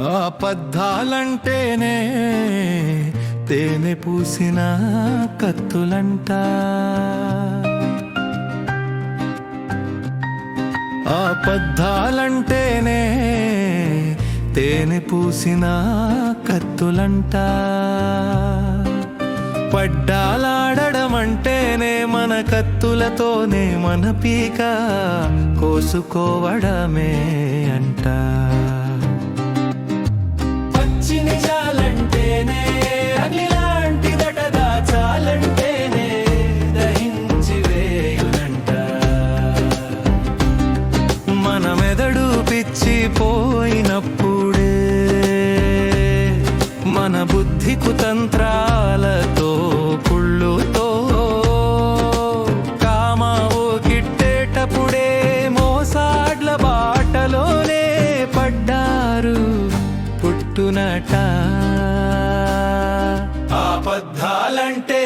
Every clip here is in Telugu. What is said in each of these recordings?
అబద్ధాలంటేనే తేనె పూసిన కత్తులంట. అబద్ధాలంటేనే తేనె పూసిన కత్తులంట. పడ్డాలాడడం అంటేనే మన కత్తులతోనే మన పీక కోసుకోవడమే అంటా. బుద్ధి కుతంత్రాలతో కుళ్ళుతో కామావో కిట్టేటప్పుడే మోసాడ్ల బాటలోనే పడ్డారు పుట్టునట. ఆపద్ధాలంటేనే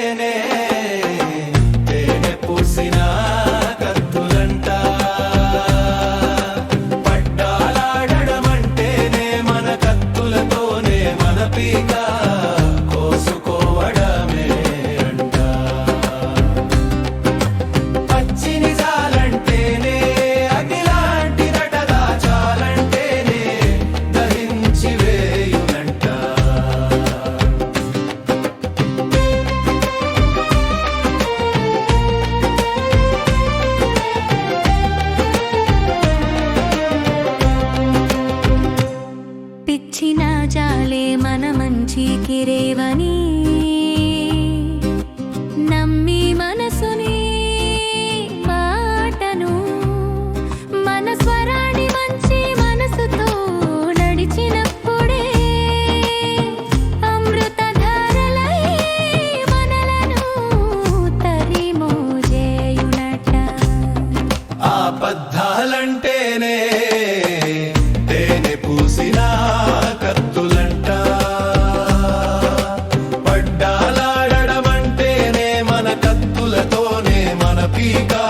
కత్తులంటేనే తేనె పూసిన కత్తులంట. పడ్డాలాడమంటేనే మన కత్తులతోనే మన పీకా.